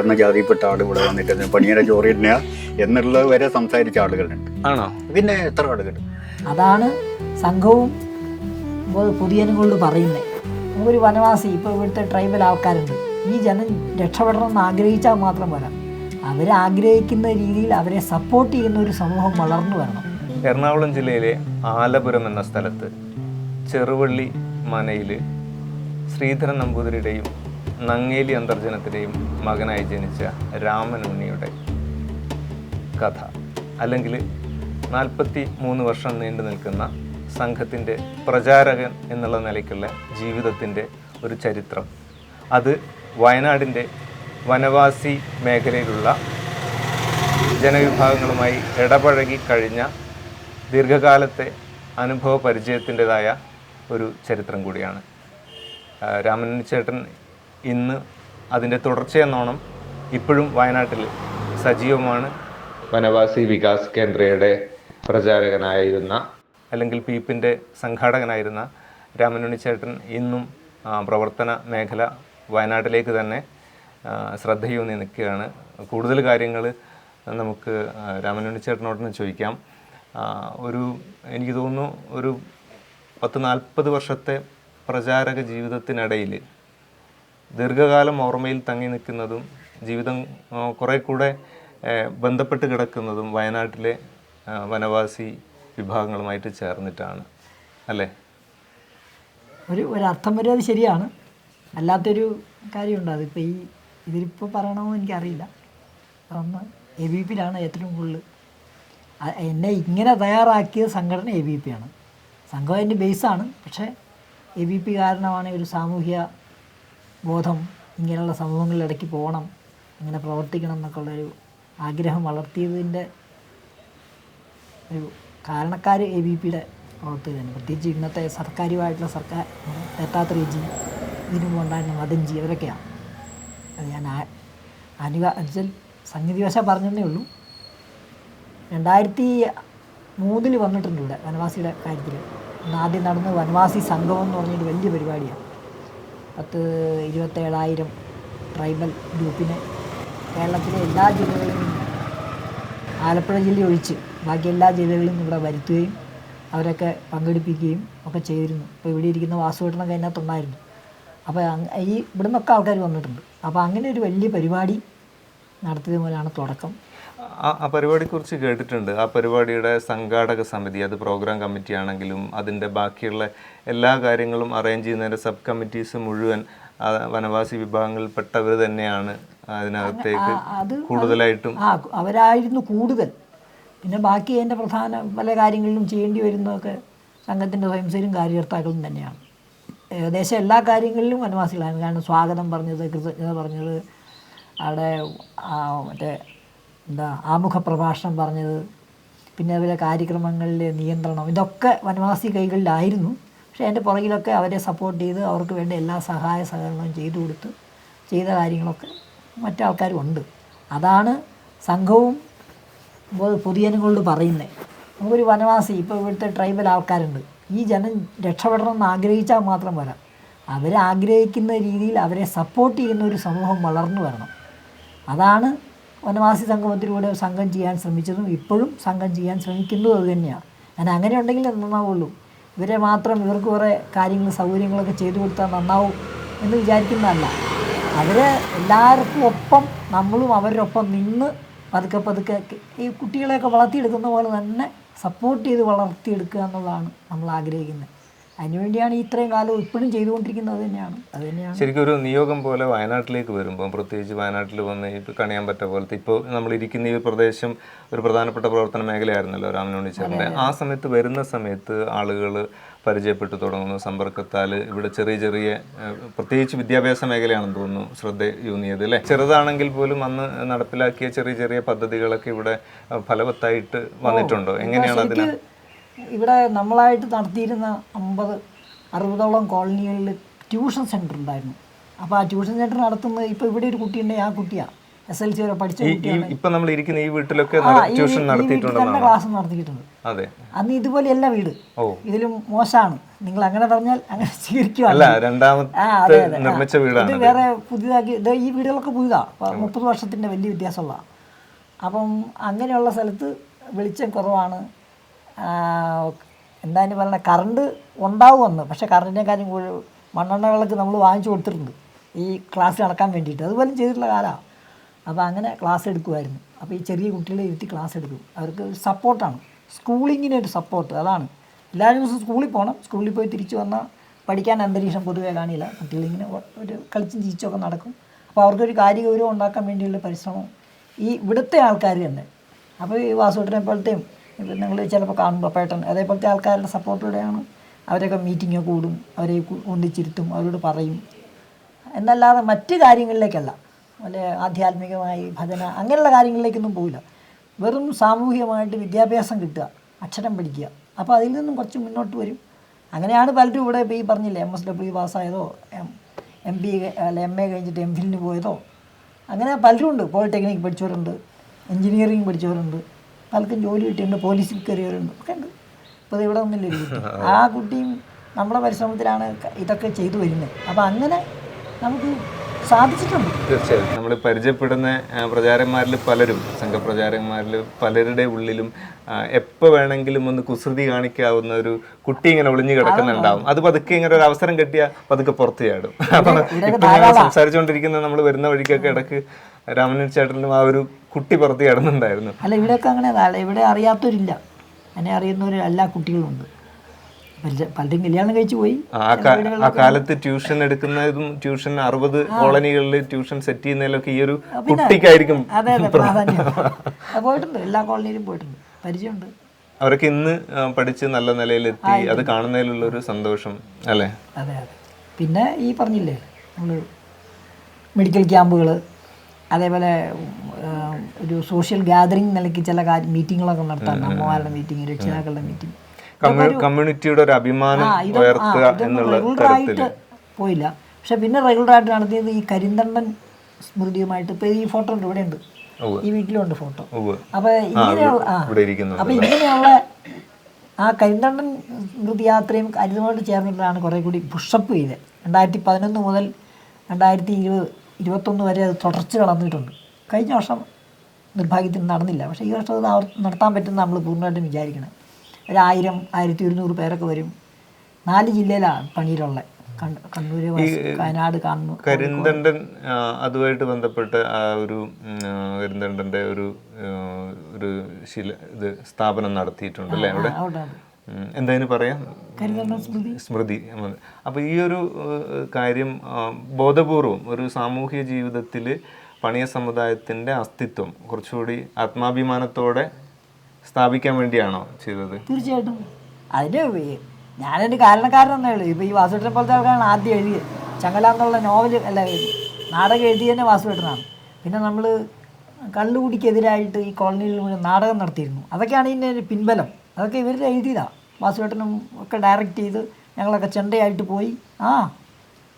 ഉയർന്ന ജാതിയിൽപ്പെട്ട ആൾ ഇവിടെ വന്നിട്ട് പണിയര ചോറി തന്നെയാ എന്നുള്ളത് വരെ സംസാരിച്ച ആളുകളുണ്ട്. ആണോ? പിന്നെ എത്ര ആളുകൾ? അതാണ് സംഘവും പുതിയനും കൊണ്ട് പറയുന്നത് ഒരു വനവാസി ഇപ്പോൾ ഇവിടുത്തെ ട്രൈബൽ ആൾക്കാരുണ്ട്. ഈ ജനം രക്ഷപ്പെടണം എന്ന് ആഗ്രഹിച്ചാൽ മാത്രം പോരാ. അവരാഗ്രഹിക്കുന്ന രീതിയിൽ അവരെ സപ്പോർട്ട് ചെയ്യുന്ന ഒരു സമൂഹം വളർന്നു വരണം. എറണാകുളം ജില്ലയിലെ ആലപുരം എന്ന സ്ഥലത്ത് ചെറുവള്ളി മനയിൽ ശ്രീധരൻ നമ്പൂതിരിയുടെയും നങ്ങേലി അന്തർജനത്തിന്റെയും മകനായി ജനിച്ച രാമൻ ഉണ്ണിയുടെ കഥ. അല്ലെങ്കിൽ നാൽപ്പത്തി മൂന്ന് വർഷം നീണ്ടു നിൽക്കുന്ന സംഘത്തിന്റെ പ്രചാരകൻ എന്നുള്ള നിലയ്ക്കുള്ള ജീവിതത്തിന്റെ ഒരു ചരിത്രം. അത് വയനാടിന്റെ വനവാസി മേഖലയിലുള്ള ജനവിഭാഗങ്ങളുമായി ഇടപഴകി കഴിഞ്ഞ ദീർഘകാലത്തെ അനുഭവ പരിചയത്തിന്റെതായ ഒരു ചരിത്രം കൂടിയാണ്. രാമനുണ്ണിച്ചേട്ടൻ ചേട്ടൻ ഇന്ന് അതിന്റെ തുടർച്ചയെന്നോണം ഇപ്പോഴും വയനാട്ടിൽ സജീവമാണ്. വനവാസി വികാസ് കേന്ദ്രയുടെ പ്രചാരകനായിരുന്ന അല്ലെങ്കിൽ പീപ്പിന്റെ സംഘാടകനായിരുന്ന രാമനുണ്ണി ചേട്ടൻ ഇന്നും പ്രവർത്തന മേഖല വയനാട്ടിലേക്ക് തന്നെ ശ്രദ്ധയൂന്നി നിൽക്കുകയാണ്. കൂടുതൽ കാര്യങ്ങൾ നമുക്ക് ആ, രാമനുണ്ണി ചേട്ടനോട് തന്നെ ചോദിക്കാം ഒരു എനിക്ക് തോന്നുന്നു ഒരു പത്ത് നാൽപ്പത് വർഷത്തെ പ്രചാരക ജീവിതത്തിനിടയിൽ ദീർഘകാലം ഓർമ്മയിൽ തങ്ങി നിൽക്കുന്നതും ജീവിതം കുറെ കൂടെ ബന്ധപ്പെട്ട് കിടക്കുന്നതും വയനാട്ടിലെ വനവാസി വിഭാഗങ്ങളുമായിട്ട് ചേർന്നിട്ടാണ്. അല്ലേ? ഒരു ഒരർത്ഥം വരെ അത് ശരിയാണ്. അല്ലാത്തൊരു കാര്യമുണ്ട്. അതിപ്പോൾ ഈ ഇതിലിപ്പോൾ പറയണമെന്ന് എനിക്കറിയില്ല. ഒന്ന് എ ബി പിയിലാണ് ഏറ്റവും കൂടുതൽ. എന്നെ ഇങ്ങനെ തയ്യാറാക്കിയ സംഘടന എ ബി പി ആണ്. സംഘം അതിന്റെ ബേസാണ് പക്ഷേ എ ബി പി കാരണമാണ് ഒരു സാമൂഹ്യ ബോധം ഇങ്ങനെയുള്ള സമൂഹങ്ങളിൽ ഇടയ്ക്ക് പോകണം ഇങ്ങനെ പ്രവർത്തിക്കണം എന്നൊക്കെ ഉള്ളൊരു ആഗ്രഹം വളർത്തിയതിന്റെ ഒരു കാരണക്കാർ എ ബി പിയുടെ പ്രവർത്തകർ തന്നെ പ്രത്യേകിച്ച് ഇന്നത്തെ സർക്കാരുമായിട്ടുള്ള സർക്കാർ എത്താത്ത രീതി ഇതിനു മുമ്പ് ഉണ്ടായിരുന്ന മദൻജി അവരൊക്കെയാണ് അത് ഞാൻ അനുവ അനുക എന്നുവെച്ചാൽ സംഗതിവശം പറഞ്ഞതേ ഉള്ളൂ. രണ്ടായിരത്തി മൂന്നിൽ വന്നിട്ടുണ്ട് ഇവിടെ വനവാസിയുടെ കാര്യത്തിൽ ഇന്ന് ആദ്യം നടന്ന വനവാസി സംഗമം എന്ന് പറഞ്ഞൊരു വലിയ പരിപാടിയാണ്. പത്ത് ഇരുപത്തേഴായിരം ട്രൈബൽ ഗ്രൂപ്പിനെ കേരളത്തിലെ എല്ലാ ജില്ലകളിലും ആലപ്പുഴ ജില്ല ഒഴിച്ച് ബാക്കി എല്ലാ ജില്ലകളിലും ഇവിടെ വരുത്തുകയും അവരൊക്കെ പങ്കെടുപ്പിക്കുകയും ഒക്കെ ചെയ്തിരുന്നു. അപ്പോൾ ഇവിടെ ഇരിക്കുന്ന വാസുവേട്ടനൊക്കെ അതിനകത്തുണ്ടായിരുന്നു അപ്പോൾ ഈ ഇവിടുന്നൊക്കെ ആൾക്കാർ വന്നിട്ടുണ്ട്. അപ്പോൾ അങ്ങനെ ഒരു വലിയ പരിപാടി നടത്തിയത് മുതലാണ് തുടക്കം. ആ- പരിപാടിയെക്കുറിച്ച് കേട്ടിട്ടുണ്ട്. ആ പരിപാടിയുടെ സംഘാടക സമിതി അത് പ്രോഗ്രാം കമ്മിറ്റി ആണെങ്കിലും അതിന്റെ ബാക്കിയുള്ള എല്ലാ കാര്യങ്ങളും അറേഞ്ച് ചെയ്യുന്നതിന്റെ സബ് കമ്മിറ്റീസ് മുഴുവൻ വനവാസി വിഭാഗങ്ങളിൽപ്പെട്ടവർ തന്നെയാണ് അതിനകത്തേക്ക് കൂടുതലായിട്ടും ആ അവരായിരുന്നു കൂടുതൽ. പിന്നെ ബാക്കി അതിന്റെ പ്രധാന പല കാര്യങ്ങളിലും ചെയ്യേണ്ടി വരുന്നതൊക്കെ സംഘത്തിന്റെ സ്വയംസേരും കാര്യകർത്താക്കളും തന്നെയാണ്. ഏകദേശം എല്ലാ കാര്യങ്ങളിലും വനവാസികളാണ്. കാരണം സ്വാഗതം പറഞ്ഞത് കൃതജ്ഞത പറഞ്ഞത് അവിടെ മറ്റേ എന്താ ആമുഖ പ്രഭാഷണം പറഞ്ഞത് പിന്നെ അതുപോലെ കാര്യക്രമങ്ങളിലെ നിയന്ത്രണം ഇതൊക്കെ വനവാസി കൈകളിലായിരുന്നു. പക്ഷേ അതിന്റെ പുറകിലൊക്കെ അവരെ സപ്പോർട്ട് ചെയ്ത് അവർക്ക് വേണ്ട എല്ലാ സഹായ സഹകരണവും ചെയ്തു കൊടുത്ത് ചെയ്ത കാര്യങ്ങളൊക്കെ മറ്റാൾക്കാരും ഉണ്ട്. അതാണ് സംഘവും പൊതുജനങ്ങളോട് പറയുന്നത് നമുക്കൊരു വനവാസി ഇപ്പോൾ ഇവിടുത്തെ ട്രൈബൽ ആൾക്കാരുണ്ട്. ഈ ജനം രക്ഷപ്പെടണം എന്ന് ആഗ്രഹിച്ചാൽ മാത്രം പോരാ. അവരാഗ്രഹിക്കുന്ന രീതിയിൽ അവരെ സപ്പോർട്ട് ചെയ്യുന്ന ഒരു സമൂഹം വളർന്നു വരണം. അതാണ് വനവാസി സംഗമത്തിലൂടെ സംഘം ചെയ്യാൻ ശ്രമിച്ചതും ഇപ്പോഴും സംഘം ചെയ്യാൻ ശ്രമിക്കുന്നതും അത് തന്നെയാണ്. ഞാൻ അങ്ങനെ ഉണ്ടെങ്കിൽ നന്നാവുള്ളൂ. ഇവരെ മാത്രം ഇവർക്ക് കുറേ കാര്യങ്ങൾ സൗകര്യങ്ങളൊക്കെ ചെയ്തു കൊടുത്താൽ നന്നാവും എന്ന് വിചാരിക്കുന്നതല്ല. അവരെ എല്ലാവർക്കും ഒപ്പം നമ്മളും അവരൊപ്പം നിന്ന് പതുക്കെ പതുക്കെ ഈ കുട്ടികളെയൊക്കെ വളർത്തിയെടുക്കുന്ന പോലെ തന്നെ സപ്പോർട്ട് ചെയ്ത് വളർത്തിയെടുക്കുക എന്നുള്ളതാണ് നമ്മൾ ആഗ്രഹിക്കുന്നത്. അതിനുവേണ്ടിയാണ് ഇത്രയും കാലം ഇപ്പോഴും ചെയ്തുകൊണ്ടിരിക്കുന്നത് തന്നെയാണ്. അത് തന്നെയാണ്. ശരിക്കും ഒരു നിയോഗം പോലെ വയനാട്ടിലേക്ക് വരുമ്പോൾ പ്രത്യേകിച്ച് വയനാട്ടിൽ വന്ന് ഇപ്പോൾ കണിയാൻ പറ്റ പോലത്തെ ഇപ്പോൾ നമ്മൾ ഇരിക്കുന്ന ഈ പ്രദേശം ഒരു പ്രധാനപ്പെട്ട പ്രവർത്തന മേഖലയായിരുന്നല്ലോ രാമനോണി ചേർന്ന് ആ സമയത്ത് വരുന്ന സമയത്ത് ആളുകൾ പരിചയപ്പെട്ടു തുടങ്ങുന്നു. സമ്പർക്കത്താൽ ഇവിടെ ചെറിയ ചെറിയ പ്രത്യേകിച്ച് വിദ്യാഭ്യാസ മേഖലയാണെന്ന് തോന്നുന്നു ശ്രദ്ധയൂന്നിയത് അല്ലേ? ചെറുതാണെങ്കിൽ പോലും അന്ന് നടപ്പിലാക്കിയ ചെറിയ ചെറിയ പദ്ധതികളൊക്കെ ഇവിടെ ഫലവത്തായിട്ട് വന്നിട്ടുണ്ടോ? എങ്ങനെയാണ് അതിനെ ഇവിടെ നമ്മളായിട്ട് നടത്തിയിരുന്ന അമ്പത് അറുപതോളം കോളനികളിൽ ട്യൂഷൻ സെന്റർ ഉണ്ടായിരുന്നു. അപ്പോൾ ആ ട്യൂഷൻ സെന്റർ നടത്തുന്നത് ഇപ്പോൾ ഇവിടെ ഒരു കുട്ടിയുണ്ടെങ്കിൽ ആ കുട്ടിയാണ് എസ് എൽ സി വരെ പഠിച്ച ഇപ്പൊ നമ്മൾ ഇരിക്കുന്ന ഈ വീട്ടിലൊക്കെ ട്യൂഷൻ ക്ലാസ് നടത്തിയിട്ടുണ്ട്. അതെ. അന്ന് ഇതുപോലെയല്ല വീട്. ഇതിലും മോശമാണ്. നിങ്ങൾ അങ്ങനെ പറഞ്ഞാൽ അങ്ങനെ സ്വീകരിക്കുവാണ് അല്ല രണ്ടാമത്തെ. നിർമ്മിച്ച വീടാണ് ഇത് വേറെ പുതിയതാക്കി ഇത് ഈ വീടുകളൊക്കെ പുതിയതാ. പ- മുപ്പത് വർഷത്തിന്റെ വലിയ വ്യത്യാസമുള്ള അപ്പം അങ്ങനെയുള്ള സ്ഥലത്ത് വെളിച്ചം കുറവാണ്. ഇനി പറയുന്നത് കറണ്ട് ഉണ്ടാവുമെന്ന്. പക്ഷേ കാര്യം കൂടുതൽ വിളക്ക് നമ്മൾ വാങ്ങിച്ചു കൊടുത്തിട്ടുണ്ട്. ഈ ക്ലാസ് നടക്കാൻ വേണ്ടിയിട്ട്. അതുപോലും ചെയ്തിട്ടുള്ള കാലമാണ് അപ്പോൾ അങ്ങനെ ക്ലാസ് എടുക്കുമായിരുന്നു അപ്പോൾ ഈ ചെറിയ കുട്ടികളെ ഇരുത്തി ക്ലാസ് എടുക്കും. അവർക്ക് സപ്പോർട്ടാണ് സ്കൂളിങ്ങിന് ഒരു സപ്പോർട്ട് അതാണ്. എല്ലാവരും ദിവസവും സ്കൂളിൽ പോകണം സ്കൂളിൽ പോയി തിരിച്ചു വന്നാൽ പഠിക്കാൻ അന്തരീക്ഷം പൊതുവേ കാണില്ല. കുട്ടികളിങ്ങനെ ഒരു കളിച്ചും ചിരിച്ചൊക്കെ നടക്കും. അപ്പോൾ അവർക്കൊരു കാര്യഗൗരവം ഉണ്ടാക്കാൻ വേണ്ടിയുള്ള പരിശ്രമം ഈ ഇവിടുത്തെ ആൾക്കാർ തന്നെ. അപ്പോൾ ഈ വാസുട്ടനെ പോലത്തെയും ഇപ്പം നിങ്ങൾ ചിലപ്പോൾ കാണുമ്പോൾ പേട്ടൻ അതേപോലത്തെ ആൾക്കാരുടെ സപ്പോർട്ടോടെയാണ് അവരൊക്കെ മീറ്റിംഗ് കൂടും അവരെ കൊണ്ടിച്ചിരുത്തും അവരോട് പറയും. എന്നല്ലാതെ മറ്റ് കാര്യങ്ങളിലേക്കല്ല. വല്ല ആധ്യാത്മികമായി ഭജന അങ്ങനെയുള്ള കാര്യങ്ങളിലേക്കൊന്നും പോവില്ല. വെറും സാമൂഹികമായിട്ട് വിദ്യാഭ്യാസം കിട്ടുക അക്ഷരം പഠിക്കുക. അപ്പോൾ അതിൽ നിന്നും കുറച്ച് മുന്നോട്ട് വരും. അങ്ങനെയാണ് പലരും ഇവിടെ ഇപ്പോൾ ഈ പറഞ്ഞില്ലേ എം എസ് ഡബ്ല്യു പാസ്സായതോ എം എം ബി അല്ല എം എ കഴിഞ്ഞിട്ട് എം ഫിലിന് പോയതോ? അങ്ങനെ പലരും ഉണ്ട് പോളിടെക്നിക് പഠിച്ചവരുണ്ട് എഞ്ചിനീയറിംഗ് പഠിച്ചവരുണ്ട്. പലർക്കും ജോലി കിട്ടിയിട്ടുണ്ട് പോലീസിൽ കയറിയവരുണ്ട്. ഒക്കെ ഉണ്ട്. ഇപ്പോൾ ഇവിടെ ഒന്നുമില്ല ആ. കുട്ടിയും നമ്മുടെ പരിശ്രമത്തിലാണ് ഇതൊക്കെ ചെയ്തു വരുന്നത്. അപ്പം അങ്ങനെ നമുക്ക് സാധിച്ചിട്ടുണ്ട്. തീർച്ചയായും നമ്മൾ പരിചയപ്പെടുന്ന പ്രചാരന്മാരിൽ പലരും സംഘപ്രചാരന്മാരിൽ പലരുടെ ഉള്ളിലും എപ്പോൾ വേണമെങ്കിലും ഒന്ന് കുസൃതി കാണിക്കാവുന്ന ഒരു കുട്ടി ഇങ്ങനെ ഒളിഞ്ഞു കിടക്കുന്നുണ്ടാവും. അത് പതുക്കെ ഇങ്ങനെ ഒരു അവസരം കിട്ടിയാൽ പതുക്കെ പുറത്തു ചാടും. അപ്പം ഇപ്പം സംസാരിച്ചുകൊണ്ടിരിക്കുന്ന നമ്മൾ വരുന്ന വഴിക്കൊക്കെ ഇടയ്ക്ക് രാമനൻ ചേട്ടനും ആ ഒരു കുട്ടി പുറത്ത് കിടന്നുണ്ടായിരുന്നു. അല്ല ഇവിടെയൊക്കെ അങ്ങനെ ഇവിടെ അറിയാത്തവരില്ല. എന്നെ അറിയുന്നവർ എല്ലാ കുട്ടികളുണ്ട് പല- പലരും കല്യാണം കഴിച്ചു പോയി. ആ കാലത്ത് ട്യൂഷൻ എടുക്കുന്നതും ട്യൂഷൻ അറുപത് കോളനികളിൽ ട്യൂഷൻ സെറ്റ് ചെയ്യുന്നതിലൊക്കെ ഈ ഒരു കുട്ടിക്കായിരിക്കും അതെ അതെ പ്രാധാന്യം. പോയിട്ടുണ്ട്. എല്ലാ കോളനിയിലും പോയിട്ടുണ്ട്. പരിചയമുണ്ട്. അവരൊക്കെ ഇന്ന് പഠിച്ച് നല്ല നിലയിലെത്തി. അത് കാണുന്നതിലുള്ള ഒരു സന്തോഷം അല്ലേ? അതെ അതെ. പിന്നെ ഈ പറഞ്ഞില്ലേ നമ്മൾ മെഡിക്കൽ ക്യാമ്പുകൾ അതേപോലെ ഒരു സോഷ്യൽ ഗാദറിംഗ് നിലയ്ക്ക് ചില മീറ്റിങ്ങുകളൊക്കെ നടത്താം. അമ്മമാരുടെ മീറ്റിംഗ് രക്ഷിതാക്കളുടെ മീറ്റിംഗ് കമ്മ്യൂണിറ്റിയുടെ ഒരു അഭിമാനം ഉയർത്തുക എന്നുള്ള പോയില്ല. പക്ഷെ പിന്നെ റെഗുലറായിട്ട് നടത്തിയത് ഈ കരിന്തണ്ടൻ സ്മൃതിയുമായിട്ട് ഇപ്പോൾ ഈ ഫോട്ടോ ഉണ്ട് ഇവിടെ ഉണ്ട്. ഈ വീട്ടിലുണ്ട് ഫോട്ടോ അപ്പൊ ഇങ്ങനെയുള്ള അപ്പൊ ഇങ്ങനെയുള്ള ആ കരിന്തണ്ടൻ സ്മൃതി യാത്രയും അതുമായിട്ട് ചേർന്നിട്ടാണ് കുറെ കൂടി പുഷപ്പ് ചെയ്തത്. രണ്ടായിരത്തി പതിനൊന്ന് മുതൽ രണ്ടായിരത്തി ഇരുപത് ഇരുപത്തൊന്ന് വരെ അത് തുടർച്ച നടന്നിട്ടുണ്ട് കഴിഞ്ഞ വർഷം നിർഭാഗ്യത്തിന് നടന്നില്ല. പക്ഷേ ഈ വർഷം അത് നടത്താൻ പറ്റുന്ന നമ്മൾ പൂർണമായിട്ടും വിചാരിക്കണം. ഒരു ആയിരം ആയിരത്തി ഒരുന്നൂറ് പേരൊക്കെ വരും. നാല് ജില്ലയിലാണ് പണിയിലുള്ള കണ്ണൂർ വയനാട് കണ്ണൂർ കരിന്തണ്ടൻ അതുമായിട്ട് ബന്ധപ്പെട്ട് ആ ഒരു കരിന്തണ്ടന്റെ ഒരു ഒരു ശില ഇത് സ്ഥാപനം നടത്തിയിട്ടുണ്ട് അല്ലേ അവിടെ? എന്തായാലും പറയാം? സ്മൃതി. അപ്പോൾ ഈ ഒരു കാര്യം ബോധപൂർവം ഒരു സാമൂഹ്യ ജീവിതത്തിൽ പണിയ സമുദായത്തിന്റെ അസ്തിത്വം കുറച്ചുകൂടി ആത്മാഭിമാനത്തോടെ സ്ഥാപിക്കാൻ വേണ്ടിയാണോ ചെയ്തത്? തീർച്ചയായിട്ടും. അതിന് ഞാനതിന്റെ കാരണക്കാരനെന്നേ ഉള്ളൂ ഇപ്പോൾ ഈ വാസുവേട്ടനെ പോലത്തെ ആൾക്കാരാണ് ആദ്യം എഴുതിയത്. ചങ്ങല എന്നുള്ള നോവൽ അല്ല നാടകം എഴുതി തന്നെ വാസുവേട്ടനാണ് പിന്നെ നമ്മൾ കള്ളുകുടിക്കെതിരായിട്ട് ഈ കോളനിയിൽ മുഴുവൻ നാടകം നടത്തിയിരുന്നു. അതൊക്കെയാണ് ഇതിന്റെ പിൻബലം. അതൊക്കെ ഇവരുടെ എഴുതിയതാണ് വാസുവേട്ടനും ഒക്കെ ഡയറക്റ്റ് ചെയ്ത് ഞങ്ങളൊക്കെ ചെണ്ടയായിട്ട് പോയി. ആ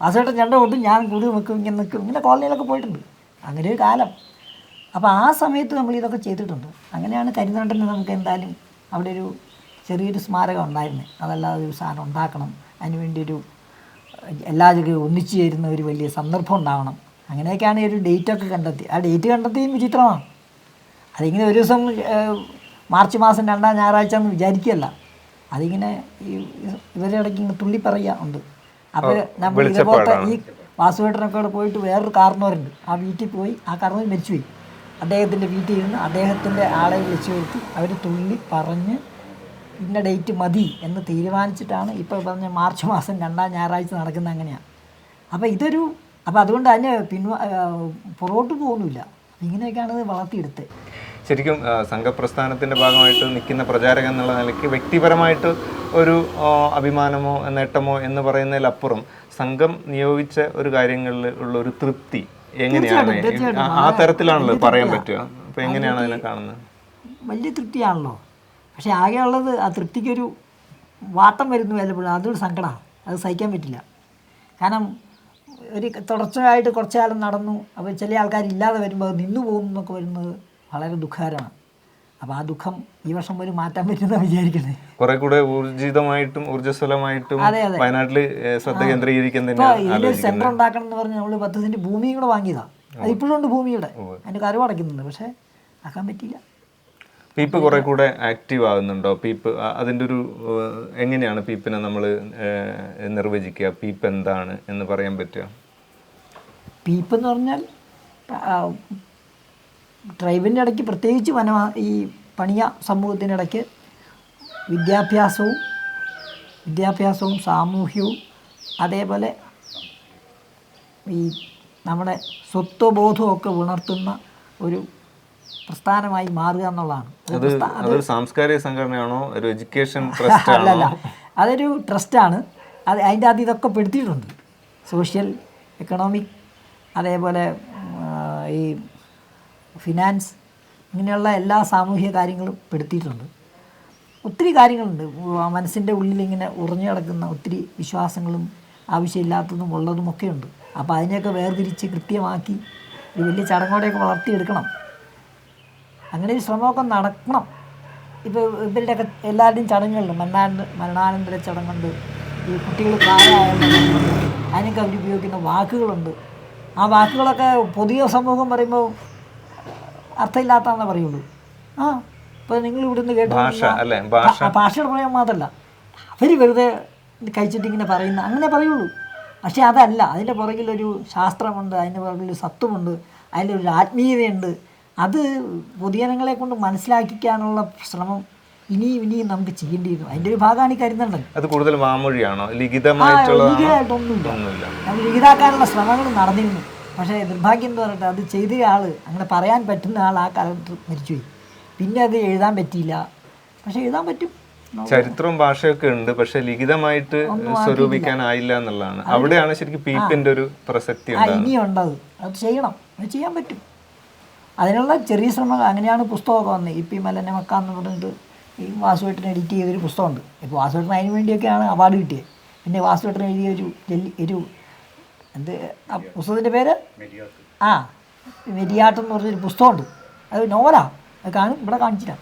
വാസുവേട്ടൻ ചെണ്ട കൊണ്ട് ഞാൻ കുടി നിൽക്കും ഇങ്ങനെ നിൽക്കും ഇങ്ങനെ കോളനിയിലൊക്കെ പോയിട്ടുണ്ട്. അങ്ങനെ ഒരു കാലം. അപ്പോൾ ആ സമയത്ത് നമ്മൾ ഇതൊക്കെ ചെയ്തിട്ടുണ്ട്. അങ്ങനെയാണ് കരിനാട്ടിന് നമുക്ക് എന്തായാലും അവിടെ ഒരു ചെറിയൊരു സ്മാരകം ഉണ്ടായിരുന്നു. അതല്ലാതെ ഒരു സാധനം ഉണ്ടാക്കണം. അതിനുവേണ്ടി ഒരു എല്ലാ ജഗയും ഒന്നിച്ചു ചേരുന്ന ഒരു വലിയ സന്ദർഭം ഉണ്ടാവണം. അങ്ങനെയൊക്കെയാണ് ഈ ഒരു ഡേറ്റൊക്കെ കണ്ടെത്തി. ആ ഡേറ്റ് കണ്ടെത്തിയും വിചിത്രമാണ്. അതിങ്ങനെ ഒരു ദിവസം മാർച്ച് മാസം രണ്ടാം ഞായറാഴ്ച എന്ന് വിചാരിക്കുകയല്ല. അതിങ്ങനെ ഇവരെ ഇടയ്ക്ക് ഇങ്ങനെ തുള്ളി പറയുക ഉണ്ട്. അപ്പോൾ നമ്മൾ ഇതേപോലത്തെ ഈ വാസുവേട്ടനൊക്കെ അവിടെ പോയിട്ട് വേറൊരു കാർന്നവരുണ്ട് ആ വീട്ടിൽ പോയി ആ കാർന്നവർ മരിച്ചുപോയി. അദ്ദേഹത്തിന്റെ വീട്ടിൽ ഇരുന്ന് അദ്ദേഹത്തിന്റെ ആളെ വിളിച്ചു വരുത്തി. അവർ തുള്ളി പറഞ്ഞ് ഇന്ന ഡേറ്റ് മതി എന്ന് തീരുമാനിച്ചിട്ടാണ് ഇപ്പോൾ പറഞ്ഞ മാർച്ച് മാസം രണ്ടാം ഞായറാഴ്ച നടക്കുന്നത് അങ്ങനെയാണ്. അപ്പോൾ ഇതൊരു അപ്പോൾ അതുകൊണ്ട് അതിന് പിൻവാ പുറകോട്ട് പോകുന്നില്ല. ഇങ്ങനെയൊക്കെയാണ് ഇത് വളർത്തിയെടുത്തത്. ശരിക്കും സംഘപ്രസ്ഥാനത്തിന്റെ സംഘപ്രസ്ഥാനത്തിന്റെ ഭാഗമായിട്ട് നിൽക്കുന്ന പ്രചാരകൻ എന്നുള്ള നിലയ്ക്ക് വ്യക്തിപരമായിട്ട് ഒരു അഭിമാനമോ നേട്ടമോ എന്ന് പറയുന്നതിലപ്പുറം സംഘം നിയോഗിച്ച ഒരു കാര്യങ്ങളിൽ ഉള്ള ഒരു തൃപ്തി എങ്ങനെയാണ് ആ- തരത്തിലാണല്ലോ പറയാൻ പറ്റുക. അപ്പോൾ എങ്ങനെയാണ് അതിനെ കാണുന്നത്? വലിയ തൃപ്തിയാണല്ലോ. പക്ഷേ ആകെയുള്ളത് ആ തൃപ്തിക്കൊരു വാട്ടം വരുന്നു വല്ലപ്പോഴും അതൊരു സങ്കടമാണ്. അത് സഹിക്കാൻ പറ്റില്ല. കാരണം ഒരു തുടർച്ചയായിട്ട് കുറച്ചു കാലം നടന്നു. അപ്പോൾ ചില ആൾക്കാർ ഇല്ലാതെ വരുമ്പോൾ അത് നിന്നു പോകും എന്നൊക്കെ വരുന്നത് വളരെ ദുഃഖകരമാണ്. അപ്പോൾ ആ ദുഃഖം ഈ വർഷം പോലും മാറ്റാൻ പറ്റുന്ന വിചാരിക്കുന്നത് കുറെ കൂടെ ഊർജിതമായിട്ടും ഊർജസ്വലമായിട്ടും. വയനാട്ടിൽ ശ്രദ്ധ കേന്ദ്രീകരിക്കുന്ന സെന്റർ ഉണ്ടാക്കണം എന്ന് പറഞ്ഞ് നമ്മൾ പത്ത് സെന്റ് ഭൂമിയും കൂടെ വാങ്ങിയതാണ് അത് ഇപ്പോഴും ഉണ്ട് ഭൂമിയുടെ. അതിന്റെ കരവ് അടയ്ക്കുന്നുണ്ട്. പക്ഷേ ആക്കാൻ പറ്റിയില്ല. പീപ്പ് കുറെ കൂടെ ആക്റ്റീവ് ആകുന്നുണ്ടോ പീപ്പ് അതിന്റെ അതിന്റെ ഒരു എങ്ങനെയാണ് പീപ്പിനെ നമ്മൾ നിർവചിക്കുക? പീപ്പ് എന്താണ് എന്ന് പറയാൻ പറ്റുക പീപ്പ് എന്ന് പറഞ്ഞാൽ ട്രൈബിന്റെ ഇടയ്ക്ക് പ്രത്യേകിച്ച് വന ഈ പണിയ സമൂഹത്തിന്റെ ഇടയ്ക്ക് വിദ്യാഭ്യാസവും വിദ്യാഭ്യാസവും സാമൂഹ്യവും അതേപോലെ ഈ നമ്മുടെ സ്വത്വബോധവും ഒക്കെ ഉണർത്തുന്ന ഒരു പ്രസ്ഥാനമായി മാറുക എന്നുള്ളതാണ്. സാംസ്കാരിക സംഘടനയാണോ? ഒരു എഡ്യൂക്കേഷൻ അല്ലല്ല ആണോ? അതൊരു ട്രസ്റ്റാണ്. അത് അതിന്റെ അത് ഇതൊക്കെ പെടുത്തിയിട്ടുണ്ട്. സോഷ്യൽ എക്കണോമിക് അതേപോലെ ഈ ഫിനാൻസ് ഇങ്ങനെയുള്ള എല്ലാ സാമൂഹിക കാര്യങ്ങളും പെടുത്തിയിട്ടുണ്ട്. ഒത്തിരി കാര്യങ്ങളുണ്ട്. മനസ്സിന്റെ ഉള്ളിലിങ്ങനെ ഉറഞ്ഞു കിടക്കുന്ന ഒത്തിരി വിശ്വാസങ്ങളും ആവശ്യമില്ലാത്തതും ഉള്ളതും ഒക്കെ ഉണ്ട്. അപ്പോൾ അതിനെയൊക്കെ വേർതിരിച്ച് കൃത്യമാക്കി ഒരു വലിയ ചടങ്ങോടെയൊക്കെ വളർത്തിയെടുക്കണം. അങ്ങനെ ഒരു ശ്രമമൊക്കെ നടക്കണം. ഇപ്പോൾ ഇവരുടെയൊക്കെ എല്ലാവരുടെയും ചടങ്ങുകളുണ്ട്. മരണാനന്ദ മരണാനന്തര ചടങ്ങുണ്ട്. ഈ കുട്ടികൾ പ്രായമായുള്ള ചടങ്ങുണ്ട്. അതിനൊക്കെ അവരുപയോഗിക്കുന്ന വാക്കുകളുണ്ട്. ആ വാക്കുകളൊക്കെ പൊതുവെ സമൂഹം പറയുമ്പോൾ അർത്ഥമില്ലാത്തതെന്നേ പറയുള്ളൂ. ആ ഇപ്പോൾ നിങ്ങൾ ഇവിടുന്ന് കേട്ടു ഭാഷയുടെ പ്രയോഗം മാത്രമല്ല. അവർ വെറുതെ കഴിച്ചിട്ട് ഇങ്ങനെ പറയുന്ന അങ്ങനെ പറയുള്ളൂ. പക്ഷേ അതല്ല അതിന്റെ പുറകിലൊരു ശാസ്ത്രമുണ്ട് അതിന്റെ പുറകിലൊരു സത്വമുണ്ട് അതിലൊരു ആത്മീയതയുണ്ട്. അത് പൊതുജനങ്ങളെ കൊണ്ട് മനസ്സിലാക്കിക്കാനുള്ള ശ്രമം ഇനിയും ഇനിയും നമുക്ക് ചെയ്യേണ്ടിയിരുന്നു അതിന്റെ ഒരു ഭാഗമാണ് ഈ കരുതണ്ടത്. അത് കൂടുതൽ ഒന്നുമില്ല. അത് ലീഗിതാക്കാനുള്ള ശ്രമങ്ങൾ നടന്നിരുന്നു. പക്ഷേ നിർഭാഗ്യം എന്ന് പറഞ്ഞിട്ട് അത് ചെയ്ത ആൾ അങ്ങനെ പറയാൻ പറ്റുന്ന ആൾ ആ കാലത്ത് മരിച്ചുപോയി. പിന്നെ അത് എഴുതാൻ പറ്റിയില്ല. പക്ഷെ എഴുതാൻ പറ്റും. ചരിത്രവും ഭാഷയൊക്കെ ഉണ്ട് പക്ഷെ ലിഖിതമായിട്ട് സ്വരൂപിക്കാനായില്ല എന്നുള്ളതാണ്. അവിടെയാണ് ശരിക്കും പീപ്പിന്റെ ഒരു പ്രസക്തി ഇനിയുണ്ടത് ഇനിയുണ്ട് അത് അത് ചെയ്യണം. അത് ചെയ്യാൻ പറ്റും. അതിനുള്ള ചെറിയ ശ്രമങ്ങൾ അങ്ങനെയാണ് പുസ്തകമൊക്കെ വന്നത്. ഇ പി മലനെ മക്കാന്ന് പറഞ്ഞിട്ട് ഈ വാസുവേട്ടൻ എഡിറ്റ് ചെയ്തൊരു പുസ്തകമുണ്ട്. ഇപ്പോൾ വാസുവേട്ടൻ അതിന് വേണ്ടിയൊക്കെയാണ് അവാർഡ് കിട്ടിയത്. പിന്നെ വാസുവേട്ടൻ എഴുതിയ ഒരു ഒരു എന്ത്? ആ പുസ്തകത്തിന്റെ പേര്? ആ വെരിയാട്ടം എന്ന് പറഞ്ഞൊരു പുസ്തകമുണ്ട്. അത് നോവലാ അത് കാണും ഇവിടെ കാണിച്ചില്ല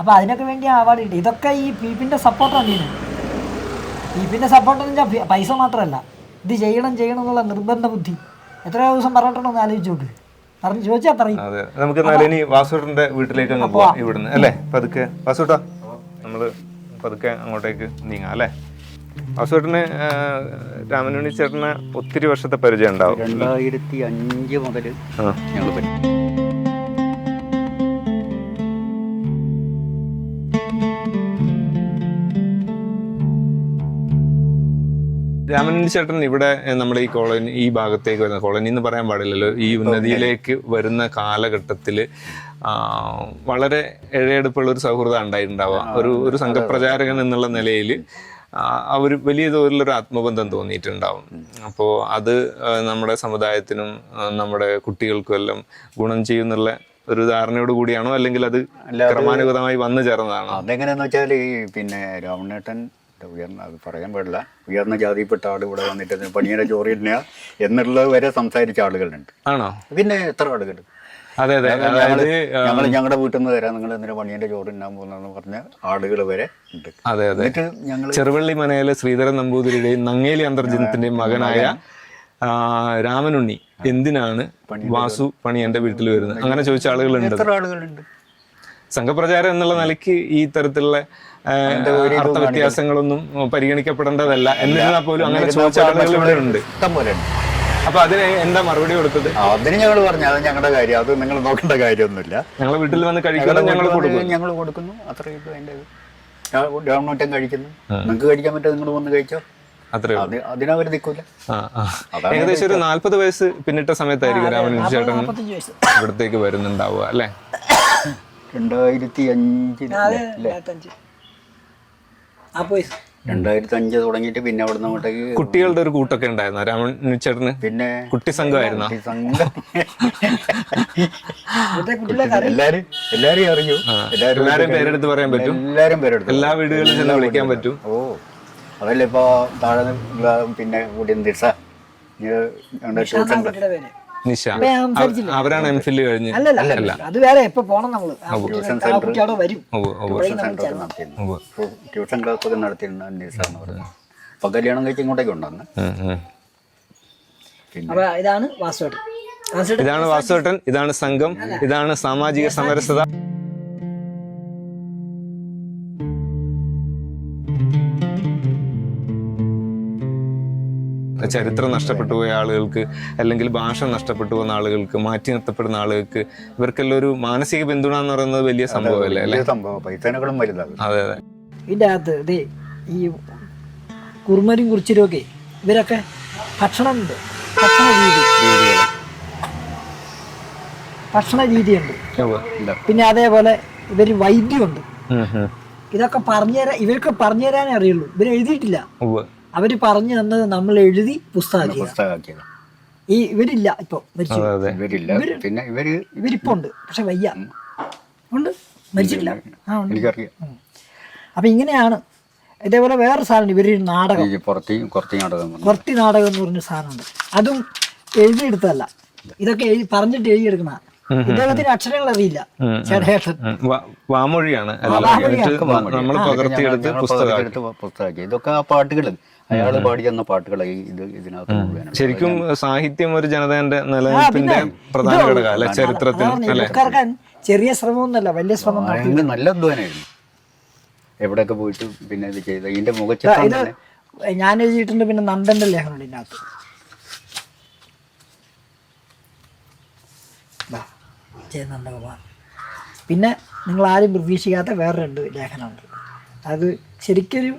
അപ്പോൾ അതിനൊക്കെ വേണ്ടി അവാർഡ് കിട്ടി ഇതൊക്കെ ഈ പീപ്പിന്റെ സപ്പോർട്ടാണ് ഇതിന്. പീപ്പിന്റെ സപ്പോർട്ടെന്ന് വെച്ചാൽ പൈസ മാത്രമല്ല. ഇത് ചെയ്യണം ചെയ്യണം എന്നുള്ള നിർബന്ധ ബുദ്ധി. എത്ര ദിവസം പറഞ്ഞിട്ടുണ്ടെന്ന് ആലോചിച്ചു നോക്ക്. പറഞ്ഞു ചോദിച്ചാൽ പറയും നമുക്ക് ഇനി വാസുവേട്ടന്റെ വീട്ടിലേക്ക് അങ്ങ് പോവാം ഇവിടുന്ന്. അല്ലേ? പതുക്കെ. വാസുട്ടാ നമ്മൾ പതുക്കെ അങ്ങോട്ടേക്ക് നീങ്ങാം അല്ലേ? വാസുവേട്ടന് ആ, രാമനുണ്ണി ചേട്ടന് ഒത്തിരി വർഷത്തെ പരിചയം ഉണ്ടാവും. രണ്ടായിരത്തി അഞ്ച് മുതൽ ഞങ്ങൾ രാമനുണ്ണി ചേട്ടൻ ഇവിടെ നമ്മുടെ ഈ കോളനി ഈ ഭാഗത്തേക്ക് വരുന്ന കോളനി എന്ന് പറയാൻ പാടില്ലല്ലോ. ഈ ഉന്നതിയിലേക്ക് വരുന്ന കാലഘട്ടത്തിൽ വളരെ ഇഴയെടുപ്പുള്ള ഒരു സൗഹൃദം ഉണ്ടായിട്ടുണ്ടാവുക. ഒരു ഒരു സംഘപ്രചാരകൻ എന്നുള്ള നിലയിൽ അവർ വലിയ തോതിലൊരു ആത്മബന്ധം തോന്നിയിട്ടുണ്ടാവും. അപ്പോൾ അത് നമ്മുടെ സമുദായത്തിനും നമ്മുടെ കുട്ടികൾക്കും എല്ലാം ഗുണം ചെയ്യുന്നുള്ള ഒരു ധാരണയോട് കൂടിയാണോ? അല്ലെങ്കിൽ അത് ക്രമാനുഗതമായി വന്നു ചേർന്നതാണോ? അതെങ്ങനെയാന്ന് വെച്ചാൽ ഈ പിന്നെ രാമനേട്ടൻ ഉയർന്ന അത് പറയാൻ പാടില്ല ഉയർന്ന ജാതിപ്പെട്ട ആൾ ഇവിടെ വന്നിട്ട് പണിയുടെ ചോറിയില്ല എന്നുള്ളത് വരെ സംസാരിച്ച ആളുകളുണ്ട്. ആണോ? പിന്നെ എത്ര ആളുകൾ അതെ അതെ. ഞങ്ങൾ ഞങ്ങളുടെ വീട്ടിൽ നിന്ന് വരാം നിങ്ങൾ എന്തിനാ പണിയന്റെ ചോറ് ഇന്നാൻ പോകുന്നതെന്ന് പറഞ്ഞ ആളുകൾ വരെ ഉണ്ട്. അതെ അതെ. ഞങ്ങൾ ചെറുവള്ളി മനയിലെ ശ്രീധരൻ നമ്പൂതിരിയുടെയും നങ്ങേലി അന്തർജനത്തിന്റെയും മകനായ രാമനുണ്ണി എന്തിനാണ് വാസു പണി എന്റെ വീട്ടിൽ വരുന്നത്? അങ്ങനെ ചോദിച്ച ആളുകളുണ്ട്. ആളുകളുണ്ട്? സംഘപ്രചാരം എന്നുള്ള നിലയ്ക്ക് ഈ തരത്തിലുള്ള അർത്ഥ വ്യത്യാസങ്ങളൊന്നും പരിഗണിക്കപ്പെടേണ്ടതല്ല. എന്നിരുന്നാൽ പോലും അങ്ങനെ ചോദിച്ച ആളുകൾ ഇവിടെ ഉണ്ട്. അപ്പൊ അതിന് എന്താ മറുപടി കൊടുത്തത്? അതിന് ഞങ്ങൾ പറഞ്ഞു അത് ഞങ്ങളുടെ കാര്യം അത് നിങ്ങൾ നോക്കേണ്ട കാര്യമൊന്നുമില്ല. ഞങ്ങൾ വീട്ടിൽ വന്ന് കഴിക്കണം ഞങ്ങൾ കൊടുക്കും ഞങ്ങൾ കൊടുക്കുന്നു. അത്രയും അതിന്റെ ഗവൺമെന്റും കഴിക്കുന്നു. നിങ്ങൾക്ക് കഴിക്കാൻ പറ്റും നിങ്ങൾ വന്ന് കഴിച്ചോ? അത്രേ ഉള്ളൂ. അതിനവർ നിൽക്കൂല. ആ, ആ. ഏകദേശം ഒരു നാല്പത് വയസ്സ് പിന്നിട്ട സമയത്തായിരിക്കും രാമൻ ചേട്ടൻ ഇവിടത്തേക്ക് വരുന്നുണ്ടാവുക അല്ലേ? രണ്ടായിരത്തി അഞ്ചിൽ രണ്ടായിരത്തി അഞ്ച് തുടങ്ങിയിട്ട് പിന്നെ അവിടെ നിന്ന് അങ്ങോട്ടേക്ക് കുട്ടികളുടെ ഒരു കൂട്ടൊക്കെ ഉണ്ടായിരുന്നു? രാമൻ ചേട്ടന് പിന്നെ കുട്ടി സംഘമായിരുന്നു എല്ലാരും എല്ലാരും അറിയൂ. എല്ലാരും പേരെടുത്ത് പറയാൻ പറ്റും. എല്ലാരും പേരെടുത്ത് എല്ലാ വീടുകളിലും ചെന്ന് വിളിക്കാൻ പറ്റും. ഓ അതല്ലേ ഇപ്പൊ താഴെ പിന്നെ കൂടി ദിസ ട്യൂഷൻ അവരാണ് എം ഫില്ല് കഴിഞ്ഞ്. അല്ലല്ല അത് വേറെ എപ്പോ പോണം നമ്മൾ. അവിടെ വരും. ട്യൂഷൻ ക്ലാസ് ഒക്കെ നടത്തിയിരുന്ന. അപ്പൊ കല്യാണം കഴിച്ച് ഇങ്ങോട്ടേക്ക്. അപ്പൊ വാസുവേട്ടൻ. ഇതാണ് വാസുവേട്ടൻ ഇതാണ് സംഘം ഇതാണ് സാമാജിക സമരസത ചരിത്രം നഷ്ടപ്പെട്ടു പോയ ആളുകൾക്ക് അല്ലെങ്കിൽ ഭാഷ നഷ്ടപ്പെട്ടു പോകുന്ന ആളുകൾക്ക് മാറ്റി നിർത്തപ്പെടുന്ന ആളുകൾക്ക് ഇവർക്കെല്ലാം ഒരു മാനസിക പിന്തുണ എന്ന് പറയുന്നത് വലിയ സംഭവമല്ലേ? അല്ലേ? സംഭവം. വലുതാണ്. അതെ അതെ. ഇതിന്റെ അകത്ത് ഇതേ ഈ കുറുമരും കുറിച്ചിരുമൊക്കെ ഇവരൊക്കെ ഭക്ഷണമുണ്ട്. ഭക്ഷണ രീതി. ഭക്ഷണ രീതിയുണ്ട്. ഉണ്ട് പിന്നെ അതേപോലെ ഇവർ വൈദ്യമുണ്ട്. ഇതൊക്കെ പറഞ്ഞു തരാൻ ഇവർക്ക് പറഞ്ഞു തരാനേ അറിയുള്ളൂ. ഇവർ എഴുതിയിട്ടില്ല. അവർ പറഞ്ഞു തന്നത് നമ്മൾ എഴുതി പുസ്തകം പുസ്തകമാക്കിയത്. ഈ ഇവരില്ല ഇപ്പൊ ഇവരില്ല. പിന്നെ ഇവർ ഇവരിപ്പോ ഉണ്ട് പക്ഷെ വയ്യ. ഉണ്ട്? മരിച്ചിട്ടില്ല. ആ ഉണ്ട്. എനിക്കറിയാം. അപ്പം ഇങ്ങനെയാണ്. ഇതേപോലെ വേറെ സാധനം ഇവർ നാടകം. ഈ പുറത്ത് നാടകം കുറത്തി നാടകം എന്ന് പറഞ്ഞ സാധനമുണ്ട് അതും എഴുതിയെടുത്തതല്ല. ഇതൊക്കെ എഴുതി പറഞ്ഞിട്ട് എഴുതിയെടുക്കണ ഇദ്ദേഹത്തിന് അക്ഷരങ്ങൾ അറിയില്ല ചേട്ടേട്ടൻ. വാമൊഴിയാണ്. നമ്മൾ പകർത്തിയെടുത്ത് പുസ്തകമാക്കി. ഇതൊക്കെ ആ പാട്ടുകൾ അയാൾ പാടി തന്ന പാട്ടുകൾ ഇത് ഇതിനകത്ത് ശരിക്കും സാഹിത്യം ഒരു ജനതന്റെ നിലനിൽപ്പിന്റെ പ്രധാന ഘടകം അല്ലെ ചരിത്രത്തിന് അല്ലെ? ചെറിയ ശ്രമമൊന്നുമല്ല വലിയ ശ്രമം നല്ല അധ്വാനമായിരുന്നു. എവിടെയൊക്കെ പോയിട്ട് പിന്നെ ഇത് ചെയ്ത ഇതിന്റെ മുഖച്ചിത്രം ഞാൻ എഴുതിയിട്ടുണ്ട് പിന്നെ നന്ദന്റെ ലേഖനം ഇതിനകത്ത്. ജയ നന്ദകുമാർ പിന്നെ നിങ്ങൾ ആരും പ്രതീക്ഷിക്കാത്ത വേറെ രണ്ട് ലേഖനമുണ്ട്. അത് ശരിക്കൊരു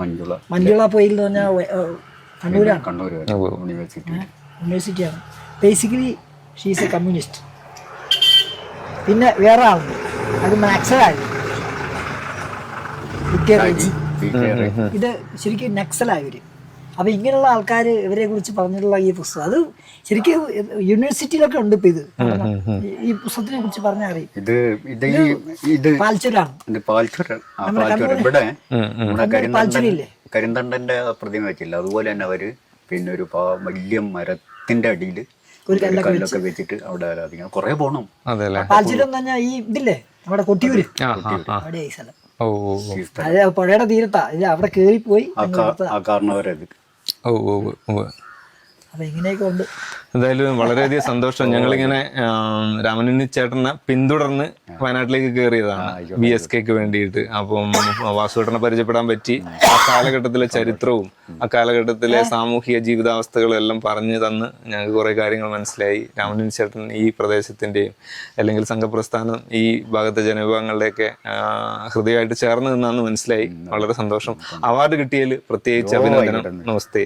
മഞ്ജുള. മഞ്ജുള പൊയിൽ എന്ന് പറഞ്ഞാൽ കണ്ണൂരാണ്. കണ്ണൂർ യൂണിവേഴ്സിറ്റി യൂണിവേഴ്സിറ്റിയാണ്. ബേസിക്കലി ഷീസ് എ കമ്മ്യൂണിസ്റ്റ് പിന്നെ വേറെ ആളുണ്ട്. അത് മാക്സലായി ഇത് ശരിക്കും നക്സലായ ഇവർ അപ്പൊ ഇങ്ങനെയുള്ള ആൾക്കാർ ഇവരെ കുറിച്ച് പറഞ്ഞിട്ടുള്ള ഈ പുസ്തകം. അത് ശരിക്കും യൂണിവേഴ്സിറ്റിയിലൊക്കെ ഉണ്ട് ഇപ്പൊ ഇത്. ഈ- പുസ്തകത്തിനെ കുറിച്ച് പറഞ്ഞാൽ അറിയും ഇത് ഇത് ഇത് പാൽച്ചൂരാണ് ഇത് ആ പാൽച്ചുര ഇവിടെ കരിന്തണ്ടൻ കരിന്തണ്ടന്റെ പ്രതിമ വെച്ചില്ല. അതുപോലെ തന്നെ അവർ പിന്നെ ഒരു വലിയ മരത്തിന്റെ അടിയിൽ ഒരു കല്ലൊക്കെ വെച്ചിട്ട് അവിടെ ആരാധിക്കണം. കുറെ പോണം. പാൽച്ചൂരം എന്ന് ഈ ഇതില്ലേ? നമ്മുടെ കൊട്ടിയൂര്. അവിടെ ഈ സ്ഥലം. പുഴയുടെ തീരത്താ. അവിടെ കേറിപ്പോയി ആ കാരണവരത് ഓ ഓ ഓ, ഓ അപ്പൊ ഇങ്ങനെയൊക്കെ ഉണ്ട്. എന്തായാലും വളരെയധികം സന്തോഷം. ഞങ്ങളിങ്ങനെ രാമനുണ്ണി ചേട്ടനെ പിന്തുടർന്ന് വയനാട്ടിലേക്ക് കയറിയതാണ് ബി എസ് കെക്ക് വേണ്ടിയിട്ട്. അപ്പം വാസുവേട്ടനെ പരിചയപ്പെടാൻ പറ്റി. ആ കാലഘട്ടത്തിലെ ചരിത്രവും ആ കാലഘട്ടത്തിലെ സാമൂഹിക ജീവിതാവസ്ഥകളും എല്ലാം പറഞ്ഞു തന്ന് ഞങ്ങൾക്ക് കുറേ കാര്യങ്ങൾ മനസ്സിലായി. രാമനുണ്ണി ചേട്ടൻ ഈ പ്രദേശത്തിന്റെയും അല്ലെങ്കിൽ സംഘപ്രസ്ഥാനം ഈ ഭാഗത്തെ ജനവിഭാഗങ്ങളുടെയൊക്കെ ഹൃദയമായിട്ട് ചേർന്ന് നിന്നാന്ന് മനസ്സിലായി. വളരെ സന്തോഷം. അവാർഡ് കിട്ടിയതിൽ പ്രത്യേകിച്ച് അഭിനന്ദനം. നമസ്തേ.